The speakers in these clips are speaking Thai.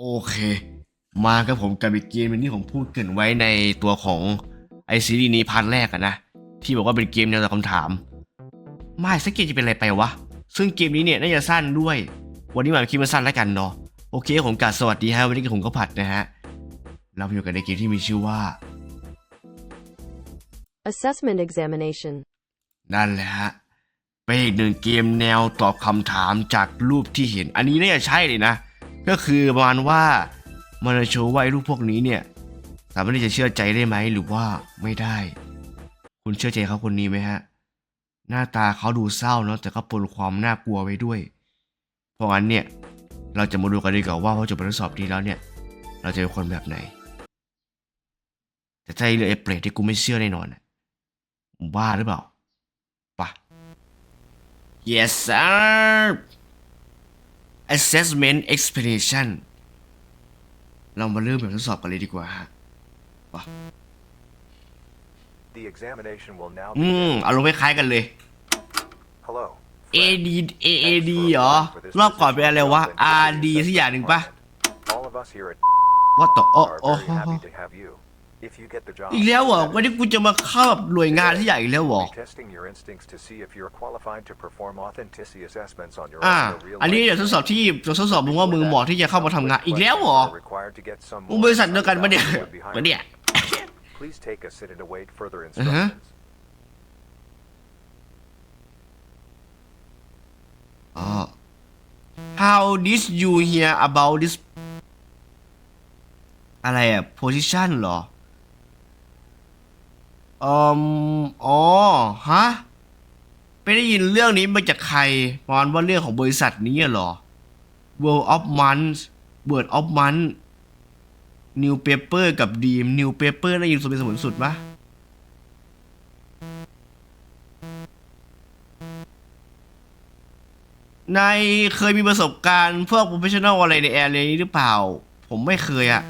โอเค มากับผมกับอีกเกมหนึงที่ผมพูดเกรินไว้ในตัวของไอซีรีส์นี้พาร์ทแรกอะนะ ที่บอกว่าเป็นเกมแนวตอบคำถาม ไม่สักเกมจะเป็นอะไรไปวะ ซึ่งเกมนี้เนี่ยน่าจะสั้นด้วย วันนี้มาคิดมาสั้นแล้วกันเนาะโอเคผมกาสวัสดีฮะวันนี้กับผมก็ผัดนะฮะ เราอยู่กันในเกมที่มีชื่อว่า Assessment examination. นั่นแหละฮะเป็นอีกหนึ่งเกมแนวตอบคำถามจากรูปที่เห็น อันนี้น่าจะใช่เลยนะ ก็คือประมาณว่ามันจะโชว์ว่าไอ้รูปพวกนี้เนี่ย สามารถที่จะเชื่อใจได้ไหมหรือว่าไม่ได้ คุณเชื่อใจเขาคนนี้ไหมฮะ หน้าตาเขาดูเศร้าเนาะแต่ก็ปนความน่ากลัวไว้ด้วย เพราะงั้นเนี่ยเราจะมาดูกันดีกว่าว่าพอจบบททดสอบนี้แล้วเนี่ย เราจะเป็นคนแบบไหน แต่ถ้าไอ้เรื่อไอ้เปรตที่กูไม่เชื่อแน่นอนอะบ้าหรือเปล่าปะ yes sir assessment explanation เรามาเริ่มแบบทดสอบกันเลยดีกว่าฮะ The examination will now อืม begin. อารมณ์คล้ายๆกันเลย Hello. AD friend. AAD Thanks for เหรอ applying for this รอบก่อนเป็นอะไรวะ position in RD City สักอย่างหนึ่งปะ Department. All of us here at what the โอ้ are โอ้ very happy to have you. If you get the job, อีกแล้วเหรอ that วันนี้กูจะมาเข้าแบบหน่วยงานที่ใหญ่อีกแล้วเหรอ we'll be testing your instincts to see if you're qualified to perform authenticity assessments on your อ่า own in a real อันนี้ life เดี๋ยวทดสอบที่จะทดสอบมึงว่ามึงเหมาะที่จะเข้ามาทำงานอีกแล้วเหรอ Are required to get some มึง more บริษัทเดียวกันปะเนี่ย insight into ปะเนี่ย Please take a sit and await further Uh-huh. instructions. อ๋อ how did you hear about this อะไรอะ position เหรอ อืมอ๋อ ฮะ ไปได้ยินเรื่องนี้มาจากใครประมาณว่าเรื่องของบริษัทนี้เหรอ World of Months Word of Month New Paper กับ Dream New Paper ได้ยินสมเป็นสมุนสุดปะนายเคยมีประสบการณ์พวก professional อะไรในแอร์เรนี้หรือเปล่า ผมไม่เคยอะ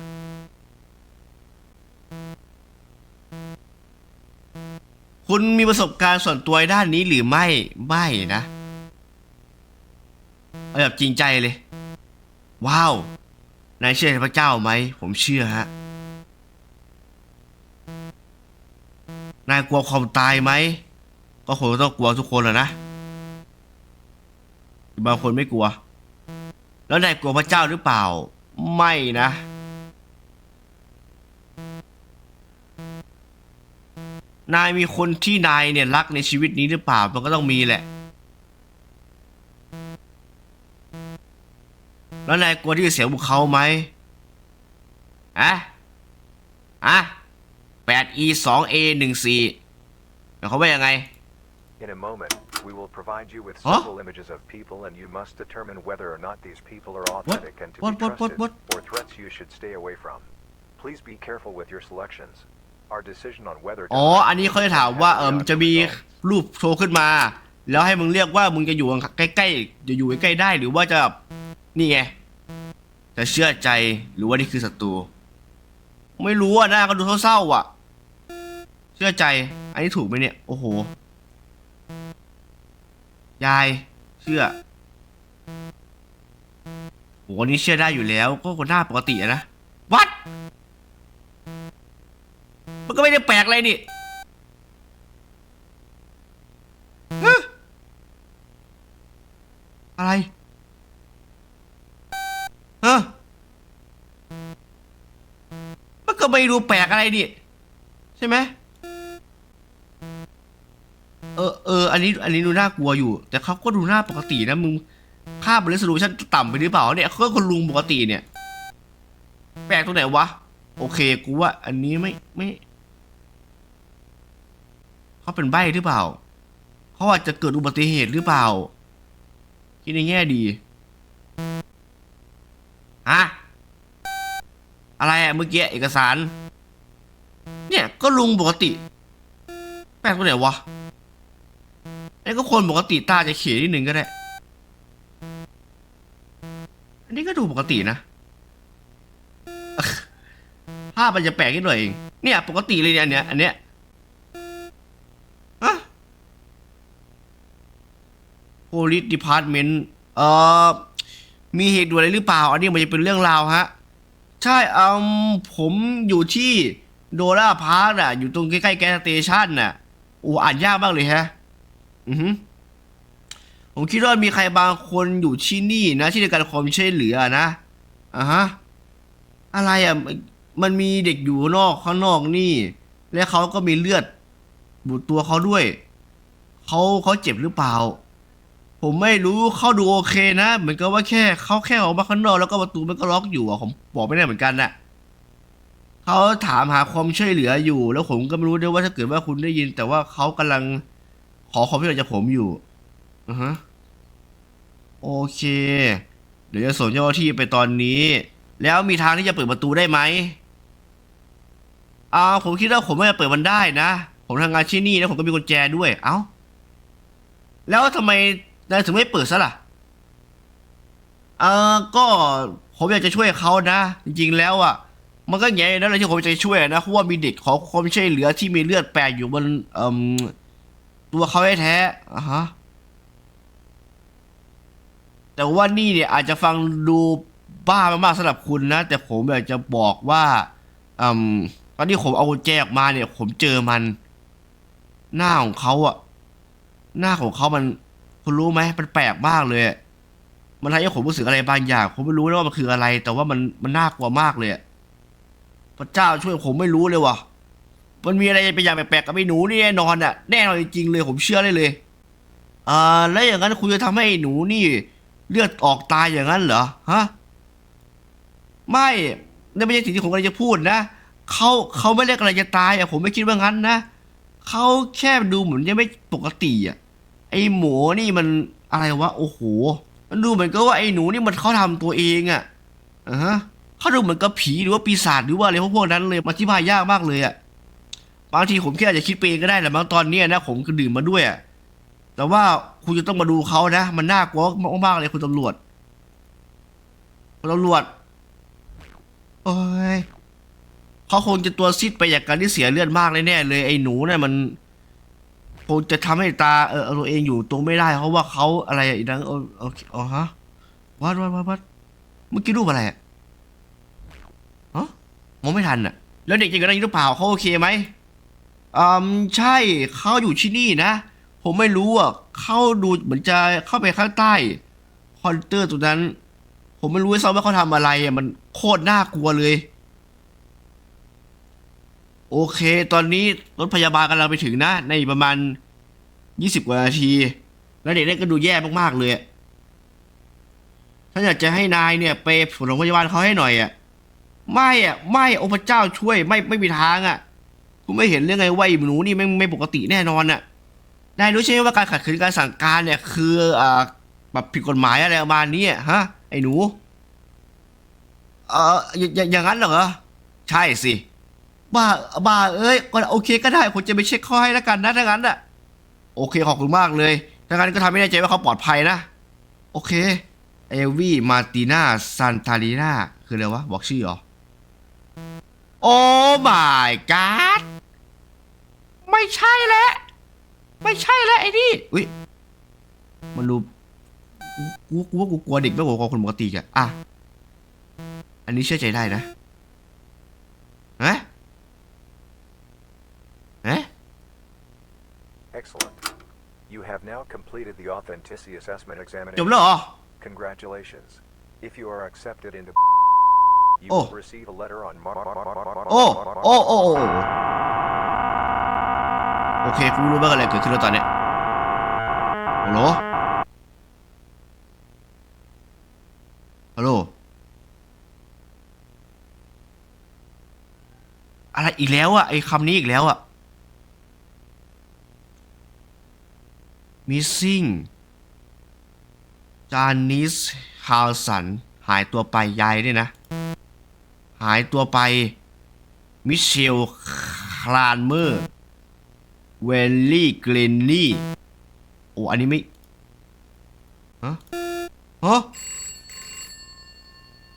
คุณมีประสบการณ์ส่วนตัวด้านนี้หรือไม่ ไม่นะเอาแบบจริงใจเลย ว้าว นายเชื่อในพระเจ้าไหม ผมเชื่อฮะ นายกลัวความตายไหม ก็คงต้องกลัวทุกคนแหละนะ บางคนไม่กลัว แล้วนายกลัวพระเจ้าหรือเปล่า ไม่นะ นายมีคนที่นายเนี่ยรักในชีวิตนี้หรือเปล่า มันก็ต้องมีแหละ แล้วนายกลัวที่จะเสียบุคเขาไหมอะอะแปด e สอง a หนึ่งสี่เขาว่ายังไง In a moment, we will provide you with Huh? several images of people, and you must determine whether or not these people are authentic and to What, be what, what, trusted, what? or threats you should stay away from. Please be careful with your selections. Our decision on whether to อ๋อ อันนี้เขาจะถามว่าเออมันจะมีรูปโชว์ขึ้นมา แล้วให้มึงเรียกว่ามึงจะอยู่ใกล้ๆจะอยู่ใกล้ๆได้หรือว่าจะนี่ไงจะเชื่อใจหรือว่านี่คือศัตรูไม่รู้อะหน้าก็ดูเศร้าๆอะ เชื่อใจ อันนี้ถูกไหมเนี่ย โอ้โห ยาย เชื่อโหอันนี้เชื่อได้อยู่แล้ว ก็คนหน้าปกติอะนะวัด มันก็ไม่ได้แปลกอะไรนี่ฮะอะไรฮะมันก็ไม่ดูแปลกอะไรนี่ใช่ไหมเออเอออันนี้อันนี้ดูน่ากลัวอยู่ แต่เขาก็ดูหน้าปกตินะมึงค่าบริสุทธิ์ฉันต่ำไปหรือเปล่าเนี่ยเขาก็คนลุงปกติเนี่ย แปลกตรงไหนวะ โอเคกูว่าอันนี้ไม่ไม่ เขาเป็นใบ้หรือเปล่า เขาอาจจะเกิดอุบัติเหตุหรือเปล่า คิดในแง่ดีฮะอะไรอะเมื่อกี้เอกสาร เนี่ยก็ลุงปกติ แปลกตรงไหนวะไอ้ก็คนปกติตาจะเขียนิดนึงก็ได้ อันนี้ก็ดูปกตินะภาพมันจะแปลกนิดหน่อยเองเนี่ย ปกติเลยเนี่ยอันเนี้ยอันเนี้ย ฮะ police department เอ่อ มีเหตุด่วนอะไรหรือเปล่า อันนี้มันจะเป็นเรื่องราวฮะ ใช่เอืมผมอยู่ที่โดราพาร์คน่ะอยู่ตรงใกล้ๆแกสเตชันน่ะโอ้อ่านยากมากเลยฮะ อือฮึผมคิดว่ามีใครบางคนอยู่ที่นี่นะที่ในการความช่วยเหลือนะอะฮะ อะไรอะ มันมีเด็กอยู่นอกข้างนอกนี่ และเขาก็มีเลือดบุดตัวเขาด้วย เขาเขาเจ็บหรือเปล่า ผมไม่รู้เขาดูโอเคนะ เหมือนกับว่าแค่เขาแค่ออกมาข้างนอกแล้วก็ประตูมันก็ล็อกอยู่อะผมบอกไม่ได้เหมือนกันน่ะเขาถามหาความช่วยเหลืออยู่ แล้วผมก็ไม่รู้ด้วยว่าถ้าเกิดว่าคุณได้ยิน แต่ว่าเขากำลังขอความช่วยเหลือจากผมอยู่อือฮะโอเค เดี๋ยวจะส่งเจ้าหน้าที่ไปตอนนี้ แล้วมีทางที่จะเปิดประตูได้ไหมอ่าผมคิดว่าผมไม่จะเปิดมันได้นะ ผมทำงานที่นี่แล้วผมก็มีกุญแจด้วย เอ้า แล้วทำไม นายถึงไม่เปิดซะล่ะ เออก็ผมอยากจะช่วยเขานะ จริงๆแล้วอะ มันก็แง่นั่นแหละที่ผมจะช่วยนะเพราะว่ามีเด็กขอความช่วยเหลือที่มีเลือดแปดอยู่บนเอ่มตัวเขาแท้ๆอะฮะ แต่ว่านี่เนี่ยอาจจะฟังดูบ้ามากๆสำหรับคุณนะ แต่ผมอยากจะบอกว่าอืมตอนที่ผมเอากุญแจออกมาเนี่ย ผมเจอมัน หน้าของเขาอะหน้าของเขามัน คุณรู้ไหมมันแปลกมากเลยอะมันทำให้ผมรู้สึกอะไรบางอย่าง ผมไม่รู้นะว่ามันคืออะไร แต่ว่ามันมันน่ากลัวมากเลยอะพระเจ้าช่วยผมไม่รู้เลยว่ะ มันมีอะไรเป็นอย่างแปลกๆกับไอ้หนูนี่แน่นอนอะแน่นอนจริงๆเลย ผมเชื่อได้เลยอ่าแล้วอย่างนั้นคุณจะทำให้ไอ้หนูนี่ เลือดออกตายอย่างนั้นเหรอฮะไม่นั่นไม่ใช่สิ่งที่ผมกำลังจะพูดนะเขาเขาไม่ได้กำลังจะตายอะผมไม่คิดว่างั้นนะเขาแค่ดูเหมือนยังไม่ปกติอะ อหมูนี่มันอะไรวะ โอ้โห มันดูเหมือนกับว่าไอหนูนี่มันเขาทำตัวเองอะอ่าฮะเขาดูเหมือนกับผีหรือว่าปีศาจหรือว่าอะไรพวกนั้นเลยมาที่บายยากมากเลยอะบางทีผมแค่อาจจะคิดไปเองก็ได้แหละบางตอนเนี้ยนะผมก็ดื่มมาด้วยอะแต่ว่าคุณจะต้องมาดูเขานะ มันน่ากลัวมากๆเลยคุณตำรวจคุณตำรวจโอ้ยเขาคงจะตัวซิดไปจากการที่เสียเลือดมากเลยแน่เลยไอ้หนูเนี่ยมัน คงจะทำให้ตาเออเอาตัวเองอยู่ตรงไม่ได้ เพราะว่าเขาอะไรอีกนะโอโอเคอ๋อฮะวัดวัดวัดวัดเมื่อกี้รูปอะไรอะฮะมองไม่ทันอะแล้วเด็กยังกันได้หรือเปล่าเขาโอเคไหมอืมใช่เขาอยู่ที่นี่นะ ผมไม่รู้อะเข้าดูเหมือนจะเข้าไปข้างใต้คอนเตอร์ตรงนั้น ผมไม่รู้ด้วยซ้ำว่าเขาทำอะไรอะมันโคตรน่ากลัวเลย โอเค ตอนนี้รถพยาบาลกำลังไปถึงนะ ในประมาณยี่สิบกว่านาที แล้วเด็กนี่ก็ดูแย่มากๆเลยฉันอยากจะให้นายเนี่ยไปส่งโรงพยาบาลเขาให้หน่อยอะไม่อะไม่โอ้พระเจ้าช่วยไม่ไม่มีทางอะคุณไม่เห็นเรื่องไงว่าหนูนี่ไม่ไม่ปกติแน่นอนอะนายรู้ใช่ไหมว่าการขัดขืนการสั่งการเนี่ย คืออ่าแบบผิดกฎหมายอะไรประมาณนี้อะฮะ ไอ้หนู เอ่ออย่างนั้นเหรอใช่สิ บ้าบ้าเอ้ยก็โอเคก็ได้ผมจะไปเช็คข้อให้แล้วกันนะถ้างั้นอะโอเคขอบคุณมากเลยถ้างั้นก็ทำให้แน่ใจว่าเขาปลอดภัยนะ โอเคเอวี่มาติน่าซันตาลีนาคืออะไรวะบอกชื่อเหรอโอ้ my god ไม่ใช่แล้วไม่ใช่แล้วไอ้นี่อุ้ยมันดูกูกูว่ากูกลัวเด็กมากกว่าคนปกติอะอะ อันนี้เชื่อใจได้นะเอ๊ะเอ๊ะ Excellent. You have now completed the authenticity assessment จบ examination. แล้วเหรอ Congratulations. If you are accepted into you Oh. will receive a letter on Mar- Mar- Mar- Mar- Mar- โอ้ Mar- โอ้โอ้โอ้โอเคกูรู้ว่าอะไรเกิดขึ้นแล้วตอนเนี้ยฮัลโหลฮัลโหลอะไรอีกแล้วอะไอ้คำนี้อีกแล้วอะ missing จานิสฮาวสัน หายตัวไปยายด้วยนะ หายตัวไป มิเชล คลานเมอร์ เวลลี่เกรนลี่โอ้ อันนี้ไม่ฮะฮะ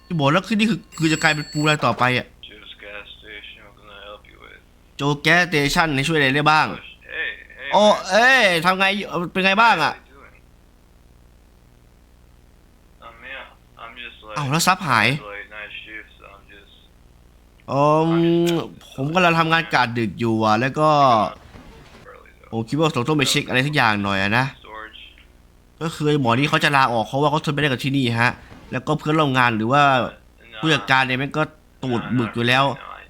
ที่บอกแล้วคือนี่คือคือจะกลายเป็นปูอะไรต่อไปอะ Joe's gas station. What can I help you with? โจแก๊สสเตชันนี่ช่วยอะไรได้บ้าง Hey, hey. โอ้ man. เอ้ยทำไงเป็นไงบ้างอะ How you doing? I'm yeah. I'm อ้าวแล้วซับหาย late night shift, so I'm just เออผมกำลังทำงานกะดึกอยู่อะ แล้วก็ early ผ though. มคิดว่าต้องไปเช็คอะไรทุกอย่างหน่อยอะนะ Storage. ก็คือหมอนี่เขาจะลาออกเพราะว่าเขาทนไม่ได้กับที่นี่ฮะ แล้วก็เพื่อนร่วมงานหรือว่า No, ผู้จัดการเนี่ยแม่งก็ตูดบึกอยู่แล้ว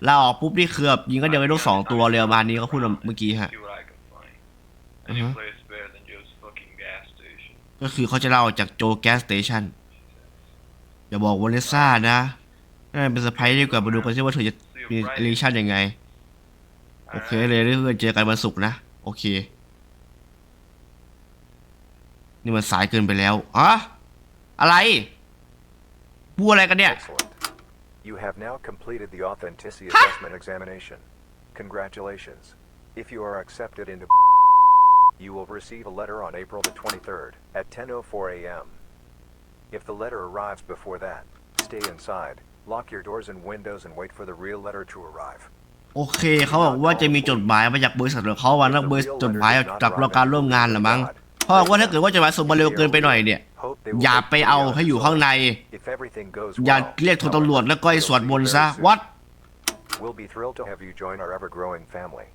ลาออกปุ๊บนี่คือแบบยิงก็เดียวไอ้นกสองตัวเลยประมาณนี้เขาพูดเมื่อกี้ฮะ station. ก็คือเขาจะลาออกจากโจแก๊สสเตชันอย่าบอกวาเลนซ่านะน่าจะเป็นเซอร์ไพรส์ดีกว่ามาดูกันซิว่าเธอจะมีเอลิชันยังไง โอเคเลยเพื่อนเจอกันวันศุกร์นะ โอเค นี่มันสายเกินไปแล้วอะอะไรพูดอะไรกันเนี่ย Excellent. You have now completed the authenticity assessment examination. Congratulations. If you are accepted into you will receive a letter on April the 23rd at 10:04 a.m. If the letter arrives before that, stay inside, lock your doors and windows and wait for the real letter to arrive. โอเคเขาบอกว่าจะมีจดหมายมาจากบริษัทของเขาวันแล้วบริษัทจดหมายจากเราการร่วมงานเหรือมั้งเพราะว่าถ้าเกิดว่าจดหมายส่งมาเร็วเกินไปหน่อยเนี่ย Hope they will อย่า wait ไป for the เอา letter ให้อยู่ to ข้างใน arrive. If everything goes อย่า well, เรียกโทรตำรวจแล้วก็ให้สวดมนต์ซะวัด We'll be thrilled to have you join our ever-growing family.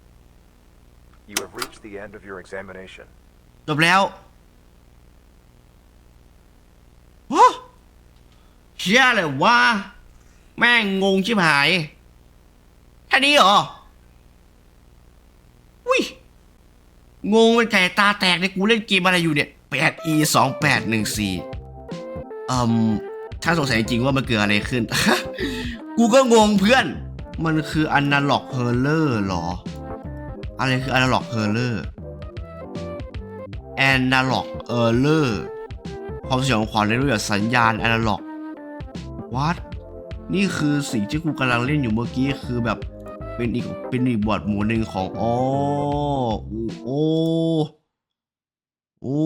You have reached the end of your examination. จบแล้วฮะเชื่อเลยว่า แม่งงงชิบหาย แค่นี้เหรออุ้ย งงเป็นไก่ตาแตกเลยกูเล่นเกมอะไรอยู่เนี่ย 8e 2 8 1 4อืมถ้าสงสัยจริงว่ามันเกิดอะไรขึ้น กูก็งงเพื่อน มันคือ Analog h e r l e r หรอ อะไรคือ Analog e r l e r Analog Error ความสยองขวัญในรูปแบบสัญญาณ Analog วัดนี่คือสิ่งที่กูกำลังเล่นอยู่เมื่อกี้คือแบบเป็นอีกเป็นอีกบอดหมู่หนึ่งของอ๋อโอ้โอ้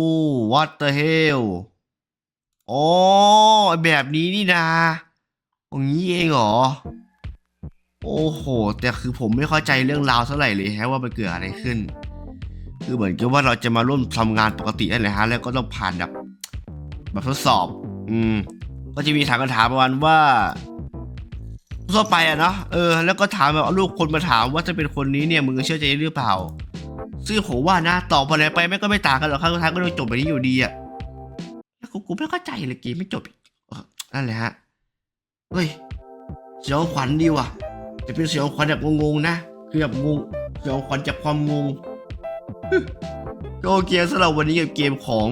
what the hell อ๋อแบบนี้นี่นาอย่างนี้เองเหรอ โอ้โห แต่คือผมไม่เข้าใจเรื่องราวเท่าไหร่เลยฮะว่ามันเกิดอะไรขึ้น คือเหมือนกับว่าเราจะมาร่วมทำงานปกตินั่นแหละฮะแล้วก็ต้องผ่านแบบแบบทดสอบ อืม ก็จะมีถามคำถามประมาณว่าทั่วไปอะเนาะเออแล้วก็ถามแบบเอาลูกคนมาถามว่าจะเป็นคนนี้เนี่ยมึงเชื่อใจหรือเปล่า ซึ่งผมว่านะตอบอะไรไปแม่ก็ไม่ต่างกันหรอกครับสุดท้ายก็ต้องจบแบบนี้อยู่ดีอะแล้วกูกูไม่เข้าใจเลยกมไม่จบอีกเออนั่นแหละฮะเฮ้ยเสียงขวัญดีว่ะ จะเป็นเสียงขวัญแบบงงๆนะคือแบบงงเสียงขวัญจากความงงก็โอเคสำหรับวันนี้กับเกมของ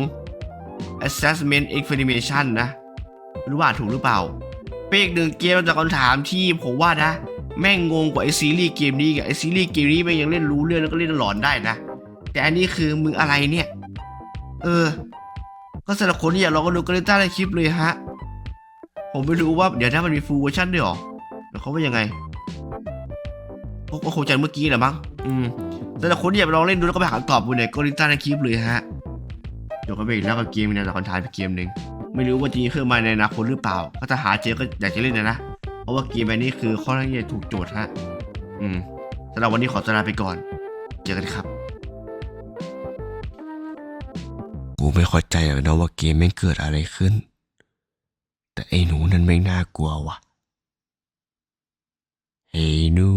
Assessment Examination นะไม่รู้ว่าถูกหรือเปล่า เป็นอีกหนึ่งเกมจากคำถามที่ผมว่านะ แม่งงงกว่าไอซีรีส์เกมนี้กับไอซีรีส์เกมนี้แม่งยังเล่นรู้เรื่องแล้วก็เล่นหลอนได้นะ แต่อันนี้คือมึงอะไรเนี่ย เออ ก็สำหรับคนที่อยากลองก็ดูก็เลยใต้คลิปเลยฮะ ผมไม่รู้ว่าเดี๋ยวถ้ามันมีฟูลเวอร์ชันด้วยหรอแล้วเขาว่ายังไง ก็คงจะเมื่อกี้แหละมั้งอืมแต่ละคนที่อยากไปลองเล่นดูแล้วก็ไปหาคำตอบดูเนี่ยก็ลิงก์ใต้ในคลิปเลยฮะเดี๋ยวก็ไปอีกแล้วกับเกมในละครทายไปเกมหนึ่งไม่รู้ว่าจะมีเพิ่มมาในอนาคตหรือเปล่าก็ถ้าหาเจอก็อยากจะเล่นนะนะเพราะว่าเกมแบบนี้คือค่อนข้างที่จะถูกโจทย์ฮะอืมสำหรับวันนี้ขอตัวลาไปก่อน เจอกันครับกูไม่เข้าใจนะว่าเกมแม่งเกิดอะไรขึ้น แต่ไอ้หนูนั้นแม่น่ากลัวว่ะ ไอ้หนู